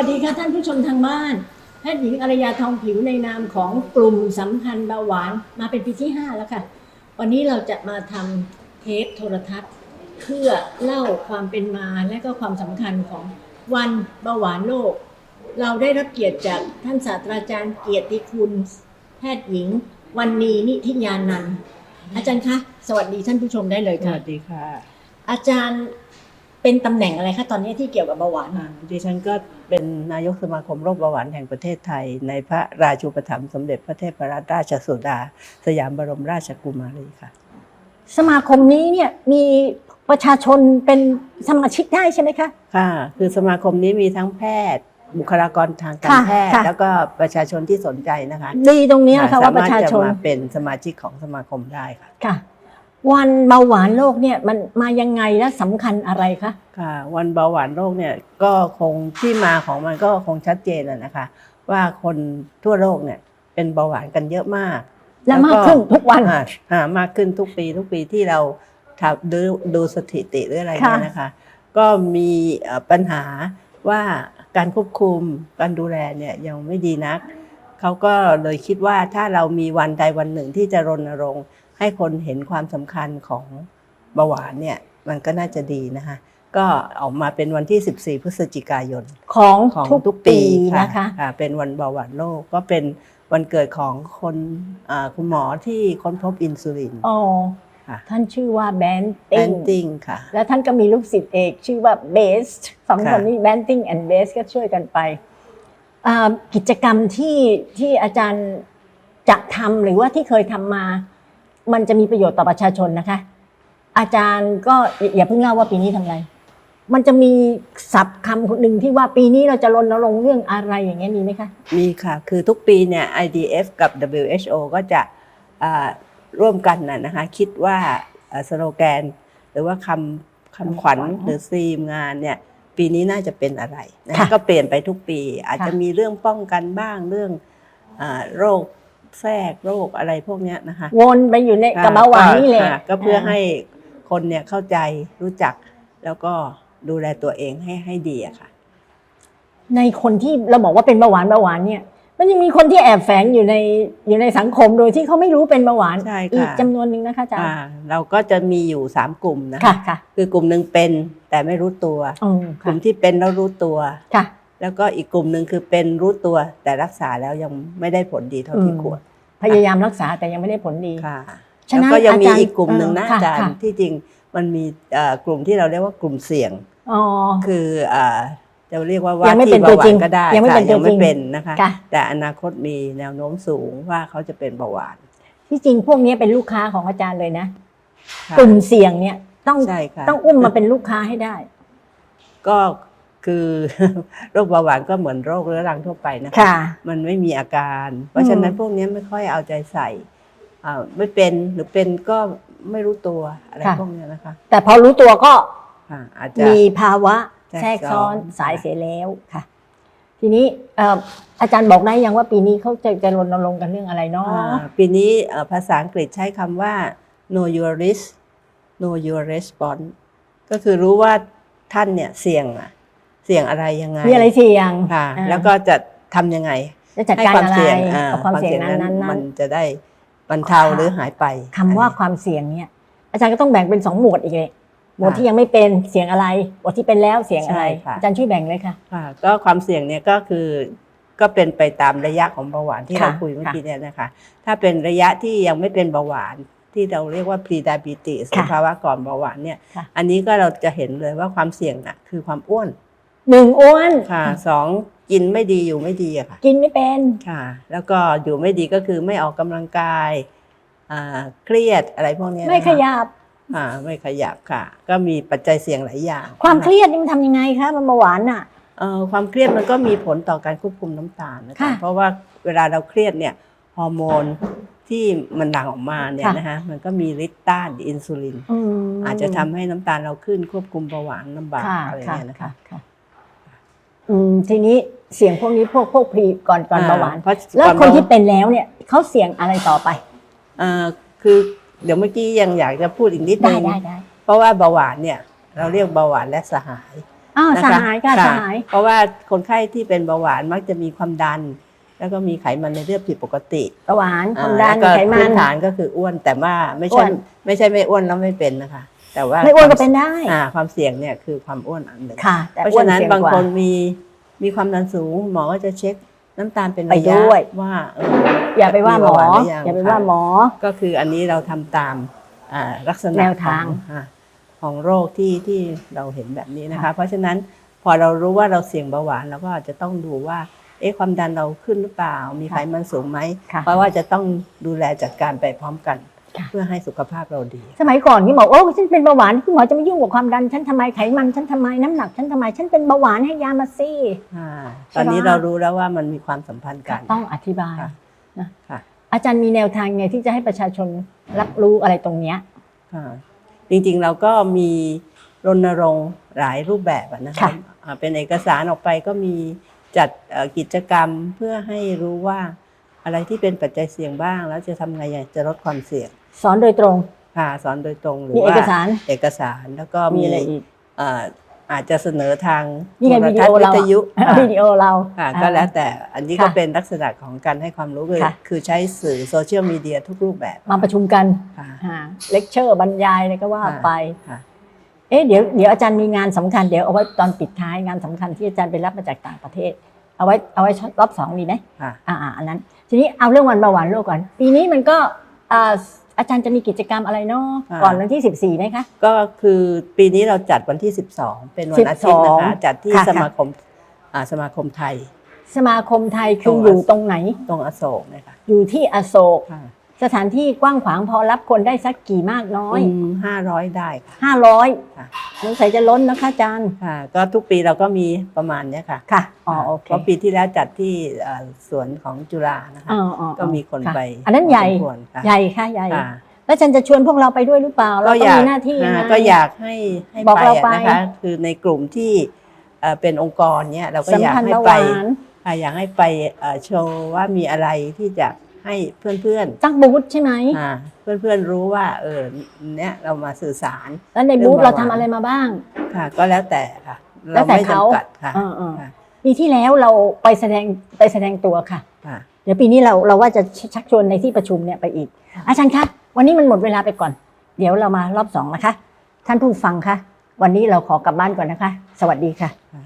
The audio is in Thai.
วัสดีค่ะท่านผู้ชมทางบ้านแพทย์หญิงอารยาทองผิวในนามของกลุ่มสัมพันธ์เบาหวานมาเป็นปีที่ 5 แล้วค่ะ วันนี้เราจะมาทำเทปโทรทัศน์ เพื่อเล่าความเป็นมาและก็ความสำคัญของวันเบาหวานโลก เราได้รับเกียรติจากท่านศาสตราจารย์เกียรติคุณ แพทย์หญิง วันนีนิธิญานันท์อาจารย์คะ สวัสดีท่านผู้ชมได้เลยสค่ะ วัสดีค่ะ อาจารย์ เป็นตำแหน่งอะไรคะตอนนี้ที่เกี่ยวกับเบาหวาน อ่าดิฉันก็เป็นนายกสมาคมโรคเบาหวานแห่งประเทศไทย ในพระราชูปถัมภ์สมเด็จพระเทพรัตนราชสุดา สยามบรมราชกุมารีค่ะ สมาคมนี้เนี่ยมีประชาชนเป็นสมาชิกได้ใช่ไหมคะ ค่ะ คือสมาคมนี้มีทั้งแพทย์ บุคลากรทางการค่ะแพทย์ ค่ะ แล้วก็ประชาชนที่สนใจนะคะดีตรงเนี้ยค่ะว่าประชาชนสมถจะมาเป็นสมาชิกของสมาคมได้ค่ะ ค่ะ วันเบาหวานโลกเนี่ยมันมายังไงและสำคัญอะไรคะค่ะวันเบาหวานโลกเนี่ยก็คงที่มาของมันก็คงชัดเจนแล้วนะคะ ว่าคนทั่วโลกเนี่ยเป็นเบาหวานกันเยอะมากและมากขึ้นทุกวันอ่าอ่ามากขึ้นทุกปีทุกปีที่เราทำดูดูสถิติหรืออะไรเนี่ยค่ะนะคะ ก็มีเอ่อปัญหาว่าการควบคุมการดูแลเนี่ยยังไม่ดีนักเขาก็เลยคิดว่าถ้าเรามีวันใดวันหนึ่งที่จะรณรงค์ ให้คนเห็นความสำคัญของเบาหวานเนี่ยมันก็น่าจะดีนะคะก็ออกมาเป็นวันที่ 14 พฤศจิกายนของของทุกทุกปีปีค่ะนะคะอ่าเป็นวันเบาหวานโลกก็เป็นวันเกิดของคนอ่าคุณหมอที่ค้นพบอินซูลินอ๋อค่ะท่านชื่อว่าแบนแอติงนติงค่ะ และท่านก็มีลูกศิษย์เอกชื่อว่าเบสสองค่ะคนนี้แบนติงแอนด์เบสก็ช่วยกันไปอ่ากิจกรรมที่ที่อาจารย์จะทำหรือว่าที่เคยทำมา มันจะมีประโยชน์ต่อประชาชนนะคะ อาจารย์ก็อย่าอย่าเพิ่งเล่าว่าปีนี้ทำอะไร มันจะมีศัพท์คำหนึ่งที่ว่าปีนี้เราจะรณรงค์เรื่องอะไรอย่างเงี้ยมีไหมคะ มีค่ะ คือทุกปีเนี่ย IDF กับ WHO ก็จะอ่าร่วมกันนะนะคะ คิดว่าอ่าสโลแกน หรือว่าคำคำขวัญคำขวัญหรือซีมงานเนี่ยปีนี้น่าจะเป็นอะไรนะค่ะคะก็เปลี่ยนไปทุกปี อาจจะค่ะมีเรื่องป้องกันบ้างเรื่องอาโรค แทรกโรคอะไรพวกเนี้ยนะคะวนไปอยู่ในกระเบาหวานนี่แหละค่ะก็เพื่อให้คนเนี่ยเข้าใจรู้จักแล้วก็ดูแลตัวเองให้ให้ดีอะค่ะ ในคนที่เราบอกว่าเป็นเบาหวานเบาหวานเนี่ย มันยังมีคนที่แอบแฝงอยู่ในอยู่ในสังคมโดยที่เขาไม่รู้เป็นเบาหวานใช่ค่ะอีกจำนวนหนึ่งนะคะอาจารย์อ่าเราก็จะมีอยู่สามกลุ่มนะค่ะคะค่ะคือกลุ่มหนึ่งเป็นแต่ไม่รู้ตัวอืมกค่ะลุ่มที่เป็นแล้วรู้ตัวค่ะ แล้วก็อีกกลุ่มหนึ่งคือเป็นรู้ตัวแต่รักษาแล้วยังไม่ได้ผลดีเท่าที่อืมควรพยายามรักษาแต่ยังไม่ได้ผลดีค่ะฉะนั้นแล้วก็ยังมีอาจารย์อีกกลุ่มหนึ่งนะเออค่ะอาจารย์ค่ะที่จริงมันมีเอ่อกลุ่มที่เราเรียกว่ากลุ่มเสี่ยงอ๋อคืออ่าจะเรียกว่าว่ายังไม่เป็นที่ตัวเบาหจริวางนก็ได้ยังไม่ค่ะเป็นตัวยังไม่จริงเป็นนะคะค่ะแต่อนาคตมีแนวโน้มสูงว่าเขาจะเป็นเบาหวาน ที่จริงพวกนี้เป็นลูกค้าของอาจารย์เลยนะค่ะกลุ่มเสี่ยงเนี่ยต้องใช่ค่ะต้องอุ้มมาเป็นลูกค้าให้ได้ ก็ คือโรคเบาหวานก็เหมือนโรคเรื้อรังทั่วไปนะคะค่ะมันไม่มีอาการ เพราะฉะนั้นอืมพวกนี้ไม่ค่อยเอาใจใส่อ่าไม่เป็นหรือเป็นก็ไม่รู้ตัวอะไรค่ะพวกเนี้ยนะคะ แต่พอรู้ตัวก็อ่าอาจจะมีภาวะแทแทรรกกซ้ซ้ออนนสายเสียแล้วค่ะ ทีนี้เอ่ออาจารย์บอกได้ยังว่าปีนี้เขาจะจะรณรงค์กันเรื่องอะไรเนาะอ่าปีนี้เอ่อภาษาอังกฤษใช้คำว่า know your risk know your response ก็คือรู้ว่าท่านเนี่ยเสี่ยงอะ เสี่ยงอะไรยังไงมีอะไรเสี่ยงค่ะอ่าแล้วก็จะทำยังไงจะจัดให้การความอะไรเสี่ยงอ่กับความเสี่ยงนั้นนั้นมันๆจะได้บรรเทาค่ะหรือหายไปคำว่าความเสี่ยงเนี่ย อาจารย์ก็ต้องแบ่งเป็นสองหมวดอีกเลยหมวดค่ะที่ยังไม่เป็นเสี่ยงอะไรหมวดที่เป็นแล้วเสี่ยงอะไรใช่ค่ะอาจารย์ช่วยแบ่งเลยค่ะค่ะก็ความเสี่ยงเนี่ยก็คือก็เป็นไปตามระยะของเบาหวานที่ค่ะเราคุยเมื่อค่ะกี้เนี่ยนะคะ ถ้าเป็นระยะที่ยังไม่เป็นเบาหวานที่เราเรียกว่า pre diabetes ค่ะภาวะก่อนเบาหวานเนี่ยค่ะอันนี้ก็เราจะเห็นเลยว่าความเสี่ยงน่ะคือความอ้วน หนึ่งอ้วน ค่ะสองกินไม่ดีอยู่ไม่ดีอะค่ะกินไม่เป็น ค่ะ แล้วก็อยู่ไม่ดีก็คือไม่ออกกำลังกายอ่าเครียดอะไรพวกเนี้ยนะคะไม่ขยับ อ่าไม่ขยับค่ะ ก็มีปัจจัยเสี่ยงหลายอย่างความนะะเครียดนี่มันทำยังไงคะมันเบาหวานอะ เอ่อความเครียดมันก็มีผลต่อการควบคุมน้ำตาลนะค่ะคะเพราะว่าเวลาเราเครียดเนี่ยฮอร์โมนที่มันหลั่งออกมาเนี่ยค่ะ นะคะมันก็มีฤทธิ์ต้านอินซูลินอืมอาจจะทำให้น้ำตาลเราขึ้นควบคุมเบาหวานลำบากค่ะอะไรค่ะเงี้ยนะคะ ค่ะค่ะ อืมทีนี้เสี่ยงพวกนี้พวกพวกพรีก่อนก่อนเบาหวานเพราะแล้วก่อคนเบาที่เป็นแล้วเนี่ยเขาเสี่ยงอะไรต่อไปเอ่อคือเดี๋ยวเมื่อกี้ยังอยากจะพูดอีกนิดได้นึงได้ได้เพราะว่าเบาหวานเนี่ยเราเรียกเบาหวานและสหายอ้าวนะสคะหายค่ะค่ะสหาย เพราะว่าคนไข้ที่เป็นเบาหวานมักจะมีความดัน แล้วก็มีไขมันในเลือดผิดปกติเบาหวานความอ่ดันแล้วก็ไขมัพื้นนฐานก็คืออ้วนแต่ว่าไม่อ้ใช่วนไม่ใช่ไม่อ้วนแล้วไม่เป็นนะคะ แต่ว่าไม่อ้วนก็เป็นได้อ่าความเสี่ยงเนี่ยคือความอ้วนอันหนึ่งค่ะแต่เพราะอ้วนฉะนั้นเสี่ยงบางกว่าคนมีมีความดันสูงหมอก็จะเช็คน้ำตาลเป็นไประยะด้วยว่าเอออย่าไปว่าหมอมีเบาหวานหรือยังอย่าไปว่าหมอ ก็คืออันนี้เราทำตามอ่าลักษณะแนวทางของอ่าของโรคที่ที่เราเห็นแบบนี้นะคะค่ะเพราะฉะนั้นพอเรารู้ว่าเราเสี่ยงเบาหวานเราก็อาจจะต้องดูว่า เอ๊ะความดันเราขึ้นหรือเปล่า มีไขมันสูงไหมค่ะเพราะว่าจะต้องดูแลจัดการไปพร้อมกันค่ะ เพื่อให้สุขภาพเราดี สมัยก่อนที่บอกโอ้ฉันเป็นเบาหวานคุณหมอจะมายุ่งกับความดันฉันทำไมไขมันฉันทำไมน้ำหนักฉันทำไมฉันเป็นเบาหวานให้ยามาสิ อ่าใช่ตอนนี้ไหมเรารู้แล้วว่ามันมีความสัมพันธ์กัน ต้องอธิบายค่ะนะค่ะ อาจารย์มีแนวทางไงที่จะให้ประชาชนรับรู้อะไรตรงเนี้ยค่ะจริงๆเราก็มีรณรงค์หลายรูปแบบอะนะคะค่ะอ่าเป็นเอกสารออกไปก็มีจัดเอ่อกิจกรรมเพื่อให้รู้ว่าอะไรที่เป็นปัจจัยเสี่ยงบ้าง แล้วจะทำไงจะลดความเสี่ยง สอนโดยตรงค่ะสอนโดยตรงหรือมีเอว่ากสาร เอกสารแล้วก็มีมีอะไรอีก เอ่ออาจจะเสนอทางนี่ไงโทรวิดีทัศโอน์วิเราทยุอะค่ะวิดีโอเราค่ะ ก็แล้วแต่อันนี้ค่ะก็เป็นลักษณะของการให้ความรู้คือค่ะ คือใช้สื่อโซเชียลมีเดียทุกรูปแบบมาประชุมกันค่ะ เลคเชอร์บรรยายอะไรก็ว่าค่ะไป ค่ะ เอ๊ะเดี๋ยวเดี๋ยวอาจารย์มีงานสำคัญเดี๋ยวเอาไว้ตอนปิดท้ายงานสำคัญที่อาจารย์ไปรับมาจากต่างประเทศ เอาไว้เอาไว้รอบสองดีไหมค่ะ อ่าอ่าอันนั้น ทีนี้เอาเรื่องวันเบาหวานโลกก่อน ปีนี้มันก็อ่า อาจารย์จะมีกิจกรรมอะไรเนาะอ่า ก่อนวันที่ 14ไหมคะ ก็คือปีนี้เราจัดวันที่ 12 เป็นวันอาทิตย์นะคะ12จัดที่ค่ะ สมาคมอ่าสมาคมไทย สมาคมไทยคือตรงอยู่ตรงไหน ตรงอโศกนะคะอยู่ที่อโศก ค่ะ สถานที่กว้างขวางพอรับคนได้สักกี่มากน้อยห้าร้อยได้ค่ะห้าร้อยค่ะสงสัยจะล้นนะคะอาจารย์ค่ะ ก็ทุกปีเราก็มีประมาณเนี้ยค่ะ ค่ะอ๋อโอเคเพราะปีที่แล้วจัดที่เอ่อสวนของจุฬานะคะอ๋ออ๋อก็มีคนค่ะไป อันนั้นใหญ่พสมควรค่ะใหญ่ค่ะใหญ่ค่ะแล้วอาจารย์จะชวนพวกเราไปด้วยหรือเปล่า เราก็ต้อองยากมีหน้าที่ยังอ่าไงก็อยากให้ให้บอกไปเราอะไปนะคะคือในกลุ่มที่เอ่อเป็นองค์กรเนี้ยเราก็สัมอยากพันธ์ให้เบาหไปวานค่ะอยากให้ไปเอ่อโชว์ว่ามีอะไรที่จะ ให้เพื่อนๆตั้งบูธใช่ไหมอ่าเพื่อนๆรู้ว่าเออเนี่ยเรามาสื่อสารแล้วในบูธเรื่องเราเบาหวานทำอะไรมาบ้าง ค่ะ ก็แล้วแต่ค่ะแล้เราวแต่ไม่เขาจำกัดค่ะเออเออค่ะปีที่แล้วเราไปแสดงไปแสดงตัวค่ะค่ะเดี๋ยวปีนี้เราเราว่าจะชักชวนในที่ประชุมเนี่ยไปอีก อาจารย์คะวันนี้มันหมดเวลาไปก่อน เดี๋ยวเรามารอบสองนะคะ ท่านผู้ฟังคะวันนี้เราขอกลับบ้านก่อนนะคะ สวัสดีค่ะค่ะ